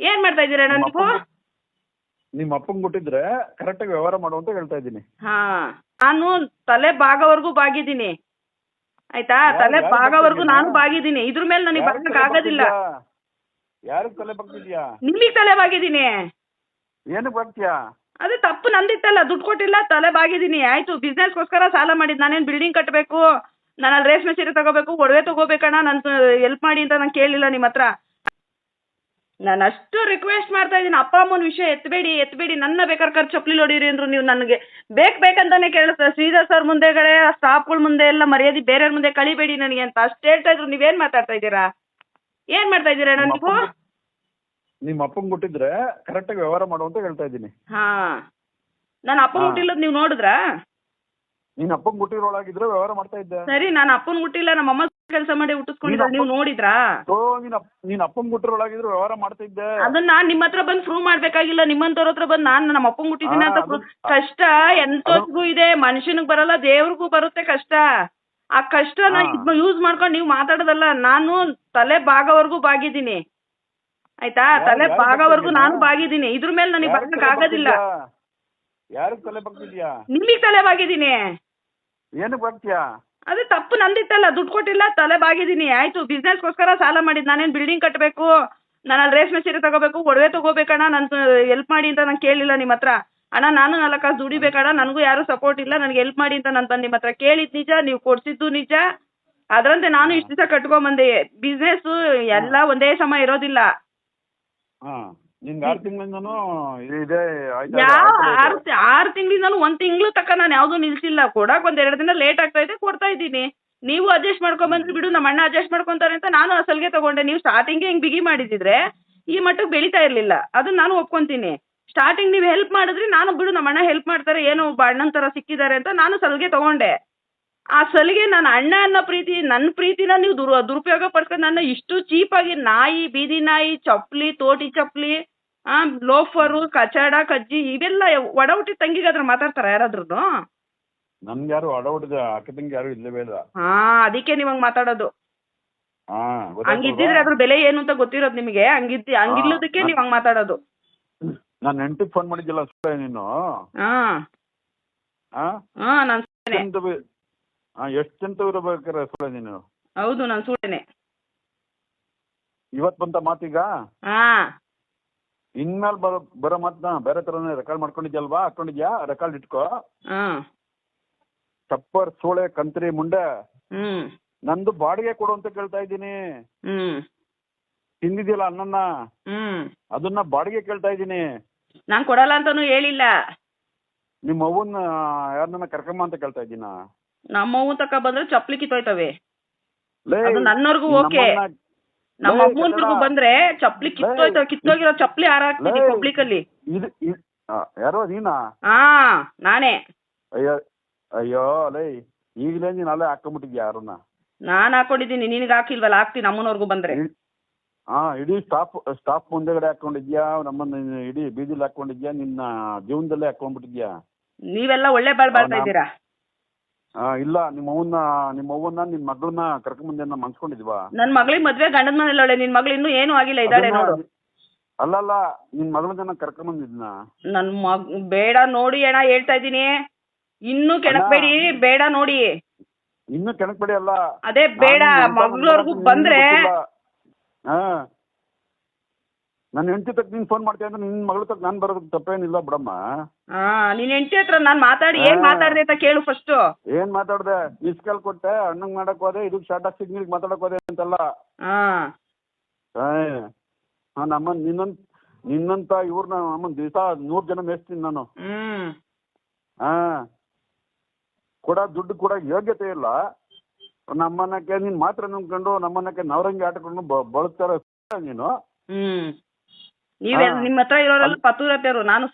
ಏನ್ ಮಾಡ್ತಾ ಇದ್ದೀರಾ ಅಣ್ಣ ನಿಮ್ಮ ನೀವು? ಅಪ್ಪಂಗ್ ನಿಮ್ಮ ಅಪ್ಪಂಗ್ ಕೊಟ್ಟಿದ್ರೆ ಕರೆಕ್ಟಾಗಿ ವ್ಯವಹಾರ ಮಾಡು ಅಂತ ಹೇಳ್ತಾ ಇದ್ದೀನಿ. ಹಾ ನಾನು ತಲೆ ಭಾಗವರೆಗೂ ಬಾಗಿದ್ದೀನಿ. ಆಯ್ತಾ? ತಲೆ ಭಾಗವರೆಗೂ ನಾನು ಬಾಗಿದ್ದೀನಿ. ಇದ್ರ ಮೇಲೆ ನನಗೆ ಬರ್ಲಿಕ್ಕೆ ಆಗೋದಿಲ್ಲ. ಯಾರು ತಲೆ ಬಗ್ತಿದ್ಯಾ ನಿಮಗೆ ತಲೆ ಬಾಗಿದ್ದೀನಿ. ಏನು ಬರ್ತೀಯಾ? ಅದೇ ತಪ್ಪು ನಂದಿತ್ತಲ್ಲ. ದುಡ್ಡು ಕೊಟ್ಟಿಲ್ಲ ತಲೆ ಬಾಗಿದ್ದೀನಿ. ಆಯ್ತು ಬಿಸ್ನೆಸ್ಗೋಸ್ಕರ ಸಾಲ ಮಾಡಿದ್ ನಾನೇನ್ ಬಿಲ್ಡಿಂಗ್ ಕಟ್ಟಬೇಕು ನಾನು ಅಲ್ಲಿ ರೇಷ್ಮೆ ಸೀರೆ ತಗೋಬೇಕು ಒಡವೆ ತಗೋಬೇಕಣ್ಣ. ನಾನು ಹೆಲ್ಪ್ ಮಾಡಿ ಅಂತ ನಾನು ಕೇಳಿಲ್ಲ ನಿಮ್ಮ ಹತ್ರ. ನಾನು ಅಷ್ಟು ರಿಕ್ವೆಸ್ಟ್ ಮಾಡ್ತಾ ಇದ್ದೀನಿ. ಅಪ್ಪ ಅಮ್ಮನ ವಿಷಯ ಎತ್ತಬೇಡಿ ಎತ್ತಬೇಡಿ ನನ್ನ ಬೇಕಾದ್ರೆ ಖರ್ಚು ಚಪ್ಪಲಿ ಹೊಡೀರಿ ಅಂದ್ರು ನೀವು ನನಗೆ. ಬೇಕು ಬೇಕಂತಾನೆ ಕೇಳಿಸ್ತಾರೆ. ಶ್ರೀಧರ್ ಸರ್ ಮುಂದೆಗಡೆ ಸ್ಟಾಫ್ಗಳ ಮುಂದೆ ಎಲ್ಲ ಮರ್ಯಾದೆ ಬೇರೆಯವ್ರ ಮುಂದೆ ಕಳಿಬೇಡಿ ನನಗೆ ಅಂತ. ಅಷ್ಟು ಹೇಳ್ತಾ ಇದ್ರು. ನೀವೇನು ಮಾತಾಡ್ತಾ ಇದ್ದೀರಾ? ಏನ್ ಮಾಡ್ತಾ ಇದ್ದೀರಾ ಅಣ್ಣ ನಿಮ್ಮ ನೀವು? ಕರೆಕ್ಟ್ ನಿಮ್ಮ ಅಪ್ಪಂಗ್ ಕೊಟ್ಟಿದ್ರೆ ಕರೆಕ್ಟಾಗಿ ವ್ಯವಹಾರ ಮಾಡು ಅಂತ ಹೇಳ್ತಾ ಇದ್ದೀನಿ. ಹಾ. ನಾನು ಅಪ್ಪ ಹಾ. ಹುಟ್ಟಿಲ್ಲದ್ ನೀವು ನೋಡಿದ್ರಾ? ನೀನ್ ಅಪ್ಪ ಕೊಟ್ಟಿರೋಳಾಗಿದ್ರೆ ವ್ಯವಹಾರ ಮಾಡ್ತಾ ಇದ್ದೆ. ಸರಿ ನಾನು ಅಪ್ಪನ ಮುಟ್ಟಿಲ್ಲ ನಮ್ಮ ಅಮ್ಮ ಕೆಲಸ ಮಾಡಿ ಹುಟ್ಟಿಸ್ಕೊಂಡಿದ್ರೆ ನೀವು ನೋಡಿದ್ರಾ? ಓ ನೀನ್ ಅಪ್- ಅಪ್ಪನ್ ಕೊಟ್ಟಿರೋಳಾಗಿದ್ರೆ ವ್ಯವಹಾರ ಮಾಡ್ತಿದ್ದೆ. ಅದನ್ನ ನಾನ್ ನಿಮ್ಮ ಹತ್ರ ಬಂದ್ ಪ್ರೂವ್ ಮಾಡ್ಬೇಕಾಗಿಲ್ಲ ನಿಮ್ಮಂತವ್ರ ಹತ್ರ ಬಂದ್ ನಾನು ನಮ್ಮ ಅಪ್ಪನ್ ಗುಟ್ಟಿದೀನಿ ಅಂತ prove- ಕಷ್ಟ ಎಂತೋರ್ಗೂ ಇದೆ ಮನುಷ್ಯನಿಗೆ ಬರಲ್ಲ ದೇವ್ರಿಗೂ ಬರುತ್ತೆ ಕಷ್ಟ. ಆ ಕಷ್ಟನ ಹಾ. ಯೂಸ್ ಮಾಡ್ಕೊಂಡು ನೀವು ಮಾತಾಡೋದಲ್ಲ ನಾನು ತಲೆ ಭಾಗವರೆಗೂ ಬಾಗಿದ್ದೀನಿ. ಆಯ್ತಾ? ಯಾರ್- ತಲೆ ಯಾರ್ ಭಾಗವರೆಗೂ? ನಾನು ಬಾಗಿದ್ದೀನಿ. ಇದ್ರ ಮೇಲೆ ನನಗೆ ಬರಕ್ ಆಗೋದಿಲ್ಲ. ನಿಮಗ್ ತಲೆ ಬರ್ತಿದ್ಯಾ? ನಿಮಗೆ ತಲೆ ಬಾಗಿದ್ದೀನಿ. ಏನಕ್ಕೆ ಬರ್ತೀಯಾ? ಅದೇ ತಪ್ಪು ನಂದಿತ್ತಲ್ಲ ದುಡ್ಡು ಕೊಟ್ಟಿಲ್ಲ ತಲೆ ಬಾಗಿದ್ದೀನಿ ಆಯ್ತು ಬಿಸ್ನೆಸ್ಗೋಸ್ಕರ ಸಾಲ ಮಾಡಿದ್ ನಾನೇನು ಬಿಲ್ಡಿಂಗ್ ಕಟ್ಟಬೇಕು ನಾನು ಅಲ್ಲಿ ರೇಷ್ಮೆ ಸೀರೆ ತಗೋಬೇಕು ಒಡವೆ ತಗೋಬೇಕಣ್ಣ ನಾನು ಹೆಲ್ಪ್ ಮಾಡಿ ಅಂತ ನಾನು ಕೇಳಿಲ್ಲ ನಿಮ್ಮ ಹತ್ರ. ಅಣ್ಣ ನಾನು ನಾಲ್ಕು ಕಾಸು ದುಡಿಬೇಕಣ್ಣ ನನಗೂ ಯಾರು ಸಪೋರ್ಟ್ ಇಲ್ಲ ನನಗೆ ಹೆಲ್ಪ್ ಮಾಡಿ ಅಂತ ನಾನು ಬಂದು ನಿಮ್ಮ ಹತ್ರ ಕೇಳಿದ್ ನಿಜ ನೀವು ಕೊಡ್ಸಿದ್ದು ನಿಜ. ಅದರಂತೆ ನಾನು ಇಷ್ಟು ದಿವಸ ಕಟ್ಕೊಂಬಂದೆ. ಬಿಸ್ನೆಸ್ ಎಲ್ಲ ಒಂದೇ ಸಮ ಇರೋದಿಲ್ಲ. ಹಾ. ನಿಂಗೆ ಆರು ತಿಂಗಳಿಂದನೂ ಇದೆ ಆಯ್ತಾ ಯಾವ ಆರು ಆರು ಒಂದ್ ತಿಂಗಳು ತಕ್ಕ ನಾನು ಯಾವುದೂ ನಿಲ್ಸಿಲ್ಲ ಕೂಡ. ಒಂದ್ ಎರಡು ದಿನ ಲೇಟ್ ಆಗ್ತಾ ಇದೆ, ಕೊಡ್ತಾ ಇದ್ದೀನಿ. ನೀವು ಅಡ್ಜಸ್ಟ್ ಮಾಡ್ಕೊಂಬಂದ್ರೆ ಬಿಡು ನಮ್ಮ ಅಣ್ಣ ಅಡ್ಜಸ್ಟ್ ಮಾಡ್ಕೊಂತಾರೆ ಅಂತ ನಾನು ಆ ತಗೊಂಡೆ. ನೀವು ಸ್ಟಾರ್ಟಿಂಗ್ ಹಿಂಗ್ ಬಿಗಿ ಮಾಡಿದಿದ್ರೆ ಈ ಮಟ್ಟಕ್ಕೆ ಬೆಳೀತಾ ಇರಲಿಲ್ಲ. ಅದನ್ನ ನಾನು ಒಪ್ಕೊಂತೀನಿ. ಸ್ಟಾರ್ಟಿಂಗ್ ನೀವು ಹೆಲ್ಪ್ ಮಾಡಿದ್ರೆ ನಾನು ಬಿಡು ನಮ್ಮ ಅಣ್ಣ ಹೆಲ್ಪ್ ಮಾಡ್ತಾರೆ, ಏನೋ ಒಬ್ಬ ಅಣ್ಣನ ತರ ಸಿಕ್ಕಿದ್ದಾರೆ ಅಂತ ನಾನು ಸಲಿಗೆ ತಗೊಂಡೆ. ಆ ಸಲಿಗೆ ನನ್ನ ಅಣ್ಣ ಅನ್ನೋ ಪ್ರೀತಿ ನನ್ನ ಪ್ರೀತಿನ ನೀವು ದುರು, ದುರುಪಯೋಗ ಪಡ್ಕೊಂಡು ನನ್ನ ಇಷ್ಟು ಚೀಪಾಗಿ ನಾಯಿ, ಬೀದಿ ನಾಯಿ ಚಪ್ಪಲಿ ತೋಟಿ ಚಪ್ಪಲಿ ಆ ಲೋಫರು ಕಚಡ ಕಜ್ಜಿ ಇವೆಲ್ಲ ಒಡ ತಂಗಿಗೆ ತಂಗಿಗಾದ್ರೆ ಮಾತಾಡ್ತಾರ ಯಾರಾದ್ರೂ ನನ್ಗೆ ಯಾರು ಅಕ್ಕ ತಂಗಿ ಯಾರು ಇಲ್ಲೇ ಬೇಡ. ಹಾ ಅದಕ್ಕೆ ನೀವ್ ಹಂಗೆ ಮಾತಾಡೋದು. ಹಾ ಹಂಗಿದ್ದಿದ್ರೆ ಅದ್ರ ಬೆಲೆ ಏನು ಅಂತ ಗೊತ್ತಿರೋದು ನಿಮಗೆ? ಹಂಗಿದ್ದಿ ಹಂಗಿಲ್ಲದಕ್ಕೆ ನೀವ್ ಹಂಗ್ ಮಾತಾಡೋದು. ನಾನು ನೆಂಟಿಗೆ ಫೋನ್ ಮಾಡಿದ್ದಿಲ್ಲ ಸುಳ್ಳ ನೀನು? ಹಾ. ಹಾ? ಹಾ ನಾನು ಸುಳ್ಳೇನೆ ಎಷ್ಟು ಅಂತ ಇರಬೇಕಾರೆ ಸುಳ್ಳ ನೀನು? ಹೌದು ನಾನು ಸುಳ್ಳೇನೆ ಇವತ್ ಬಂತ ಮಾತೀಗ? ಹಾ. ಇನ್ಮೇಲೆ ಬರೋ ಬರೋ ಮಾತನ್ನ ಬೇರೆ ತರನೇ ರೆಕಾರ್ಡ್ ಮಾಡ್ಕೊಂಡಿದ್ಯಲ್ವಾ? ಹಾಕೊಂಡಿದ್ಯಾ? ರೆಕಾರ್ಡ್ ಇಟ್ಕೋ. ಚಪ್ಪರ್ ಸೋಳೆ ಕಂತ್ರಿ ಮುಂಡೆ. ಹ್ಮ್. ನಂದು ಬಾಡಿಗೆ ಕೊಡು ಅಂತ ಕೇಳ್ತಾ ಇದ್ದೀನಿ. ಹ್ಮ್. ತಿಂದಿದ್ಯಲ್ಲ ಅನ್ನನ್ನ ಹ್ಮ್. ಅದನ್ನ ಬಾಡಿಗೆ ಕೇಳ್ತಾ ಇದ್ದೀನಿ. ನಾನ್ ಕೊಡಲ್ಲ ಅಂತಾನು ಹೇಳಿಲ್ಲ. ನಿಮ್ಮ ಅವ್ವನ್ನ ಯಾರನ್ನ ಕರ್ಕಮ್ಮ ಅಂತ ಕೇಳ್ತಾ ಇದ್ದೀನಾ? ನಮ್ಮ ಅವ್ವನ್ ತಕ ಬಂದ್ರೆ ಚಪ್ಲಿ ಕಿತ್ತೋಯ್ತವೆ. ಲೇ, ಅದು ನನ್ನವರ್ಗೂ ಓಕೆ. ನಮ್ಮನ್ನ- ನಮ್ಮ ಕನ್ನಡ. ಬಂದ್ರೆ ಚಪ್ಲಿ ಕಿತ್ತೋಯ್ತ ಕಿತ್ತೋಗಿರೋ ಚಪ್ಲಿ ಹಾರಾಕ್ತೀನಿ ಲೇ. ಪಬ್ಲಿಕ್ ಅಲ್ಲಿ ಇದು ಯಾರೋ ನೀನಾ? ಹಾ ನಾನೇ. ಅಯ್ಯೋ ಅಯ್ಯೋ ಅಲೇ ಈಗಲೇ ನೀನು ಅಲ್ಲೇ ಹಾಕೊಂಬಿಟ್ಟಿದ್ಯಾ ಯಾರನ್ನ? ನಾನ್ ಹಾಕೊಂಡಿದ್ದೀನಿ ನಿನಗೆ ಹಾಕಿಲ್ವಲ್ಲ ಹಾಕ್ತೀನಿ ಅಮ್ಮನವ್ರಿಗೂ ಬಂದ್ರೆ. ಹಾ ಇಡೀ ಸ್ಟಾಫ್ ಸ್ಟಾಫ್ ಮುಂದೆಗಡೆ ಹಾಕೊಂಡಿದ್ಯಾ ನಮ್ಮನ್ನ ಇಡೀ ಬೀದಿಲಿ ಹಾಕೊಂಡಿದ್ಯಾ ನಿನ್ನ ಜೀವನದಲ್ಲೇ ಹಾಕೊಂಡ್ಬಿಟ್ಟಿದ್ಯಾ? ನೀವೆಲ್ಲ ಒಳ್ಳೆ ಬಾಳ್ ಬಾಳ್ತಾ ಇದ್ದೀರಾ? ಇಲ್ಲ ನಿಮ್ಮ ಅವ್ವನ್ನ ನಿಮ್ಮ ಅವ್ವನ್ನ ನಿಮ್ ಮಗಳನ್ನ ಕರ್ಕೊಂಡ್ ಅಂತ ಮನ್ಸ್ಕೊಂಡಿದ್ವಾ? ನನ್ ಮಗಳಿಗೆ ಮದ್ವೆ ಗಂಡದ ಮನೇಲಿ ಅವಳೆ ನಿನ್ ಮಗಳು ಇನ್ನೂ ಏನು ಆಗಿಲ್ಲ ಇದ್ದಾಳೆ ನೋಡು ನೋಡು. ಅಲ್ಲಲ್ಲ ನಿನ್ ಮಗಳನ್ನ ಕರ್ಕೊಂಬಂದಿದ್ನ? ನನ್ ಮಗ್ ಬೇಡ ನೋಡಿ ಅಣ್ಣ ಹೇಳ್ತಾ ಇದ್ದೀನಿ. ಇನ್ನೂ ಕೆಣಕ್ಬೇಡಿ ಬೇಡ ನೋಡಿ. ಇನ್ನು ಕೆಣಕ್ಬೇಡಿ ಅಲ್ಲ. ಅದೇ ಬೇಡ ನಾನು ಮಗಳವರೆಗೂ ಬಂದ್ರೆ. ಹಾ. ನನ್ನ ಹೆಂಡತಿ ತಕ್ಕ ನೀನ್ ಫೋನ್ ಮಾಡ್ತೀಯ ಅಂದ್ರೆ ನಿನ್ ಮಗಳ ತಕ್ಕ ನಾನು ಬರೋದಕ್ಕೆ ತಪ್ಪೇನಿಲ್ಲ ಬಿಡಮ್ಮ. ನಿನ್ ಹೆಂಡತಿ ಹತ್ರ ನಾನ್ ಮಾತಾಡಿ ಏನ್. ಮಾತಾಡ್ದೆ ಅಂತ ಕೇಳು ಫಸ್ಟ್ ಏನ್ ಮಾತಾಡ್ದೆ? ಮಿಸ್ ಕಾಲ್ ಕೊಟ್ಟೆ ಅಣ್ಣಂಗ್ ಮಾಡಕ್ ಹೋದೆ ಇದಕ್ ಶಾರ್ಟ್ ಆಫ್ ಸಿಗ್ನಲ್ ಮಾತಾಡಕ್ ಹೋದೆ ಅಂತಲ್ಲ. ಹಾ ನಮ್ಮ ನಿನ್ನಂತ ನಿನ್ನಂತ ಇವ್ರನ್ನ ಅಮ್ಮನ್ ದಿವಸ ನೂರ್ ಜನ ಮೇಸ್ತೀನಿ ನಾನು. ಹಾ ಕೂಡ ದುಡ್ಡು ಕೂಡ ಯೋಗ್ಯತೆ ಇಲ್ಲ. ನಮ್ಮನ್ನಕ್ಕೆ ನೀನ್ ಮಾತ್ರ ನಂಬ್ಕೊಂಡು ನಮ್ಮನ್ನಕ್ಕೆ ನವರಂಗಿ ಆಟಕೊಂಡು ಬಳಸ್ತಾರ ನೀನು. ಹಾ. ನಿಮ್ಮ ಹತ್ರ ಇರೋರೆಲ್ಲ ಪತುರತೆಯರು ನಾನು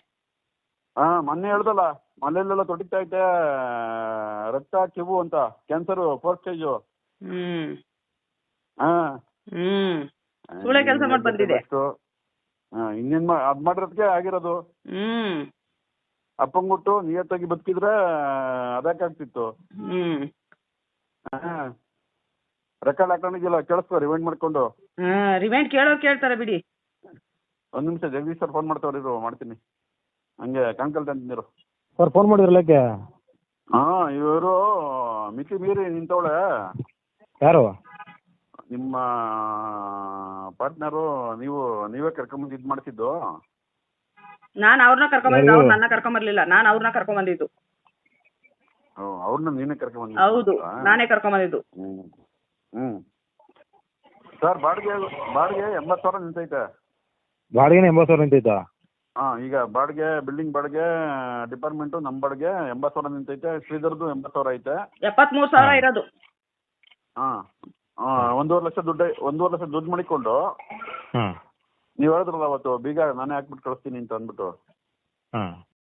ಹಾ ಮೊನ್ನೆ ಹೇಳ್ದಲ್ಲ ಮನೆಯಲ್ಲೆಲ್ಲ ತೊಡಿತಾ ಐತೆ ರಕ್ತ ಕಿವು ಅಂತ ಕ್ಯಾನ್ಸರ್ ಫೋರ್ತ್ ಸ್ಟೇಜ್ ಹ್ಮ್. ಹಾ. ಹ್ಮ್. ಸುಳ್ಳೆ ಕೆಲ್ಸ ಮಾಡ್ ಬಂದಿದೆ. ಇನ್ನೇನ್ ಅದ್ ಮಾಡಿರೋದಕ್ಕೆ ಆಗಿರೋದು. ಹ್ಮ್. ಅಪ್ಪಂಗುಟ್ಟು ನಿಯತ್ತಾಗಿ ಬದುಕಿದ್ರೆ ಅದಕ್ಕಾಗ್ತಿತ್ತು ಹ್ಮ್. ಹಾ. ರೆಕಾರ್ಡ್ ಹಾಕೊಂಡಿದ್ಯಲ್ಲ ಕೇಳಿಸ್ಕೊ ರಿವೈಂಡ್ ಮಾಡ್ಕೊಂಡು. ಹಾ ರಿವೆಂಟ್ ಕೇಳೋರು ಕೇಳ್ತಾರೆ ಬಿಡಿ. ಒಂದು ನಿಮಿಷ ಜಗದೀಶ್ ಸರ್ ಫೋನ್ ಮಾಡ್ತಾವ್ರಿ ಇರು ಮಾಡ್ತೀನಿ. ಹಂಗೆ ಕಂಕಲ್ ತಂದಿರು ಸರ್ ಫೋನ್ ಮಾಡಿದ್ರಲ್ಲ ಹಾ ಹಾಂ ಇವರು ಮಿತಿ ಮೀರಿ ನಿಂತವಳೆ. ಯಾರು? ನಿಮ್ಮ ಪಾರ್ಟ್ನರು ನೀವು ನೀವೇ ಕರ್ಕೊಂಬಂದು ಇದ್ ಮಾಡ್ತಿದ್ದು. ನಾನ್ ಅವ್ರನ್ನ ಕರ್ಕೊಂಡ್? ಅವ್ರು ನನ್ನ ಕರ್ಕೊಂಬರ್ಲಿಲ್ಲ. ನಾನ್ ಅವ್ರನ್ನ ಕರ್ಕೊಂಬಂದಿದ್ದು. ಅವ್ರನ್ನ ನೀನೇ ಕರ್ಕೊಂಬಂದು ಹೌದು ನಾನೇ ಕರ್ಕೊಂಬಂದಿದ್ದು. ಹ್ಮ್ ಹ್ಮ್. ಸರ್ ಬಾಡಿಗೆ ಬಾಡಿಗೆ ಎಂಬತ್ತು ಸಾವಿರ ನಿಂತೈತೆ. ಬಾಡಿಗೆನೇ ಎಂಬತ್ತು ಸಾವಿರ ನಿಂತೈತಾ? ಹಾಂ ಈಗ ಬಾಡಿಗೆ ಬಿಲ್ಡಿಂಗ್ ಬಾಡಿಗೆ ಡಿಪಾರ್ಟ್ಮೆಂಟ್ ನಮ್ ಬಾಡಿಗೆ ಎಂಬತ್ತು ಸಾವಿರ ನಿಂತೈತೆ ಶ್ರೀಧರ್ದು ಎಂಬತ್ತು ಸಾವಿರ ಐತೆ. ಎಪ್ಪತ್ಮೂರು ಸಾವಿರ ಹಾ. ಇರೋದು. ಹಾಂ ಹಾಂ ಒಂದೂವರೆ ಲಕ್ಷ ದುಡ್ಡು ಒಂದೂವರೆ ಲಕ್ಷ ದುಡ್ಡು ಮಾಡಿಕೊಂಡು ಹಾಂ ನೀವು ಹೇಳಿದ್ರಲ್ಲ ಅವತ್ತು ಬೀಗ ನಾನೇ ಹಾಕ್ಬಿಟ್ಟು ಕಳಿಸ್ತೀನಿ ಅಂತ ಅಂದ್ಬಿಟ್ಟು. ಹಾಂ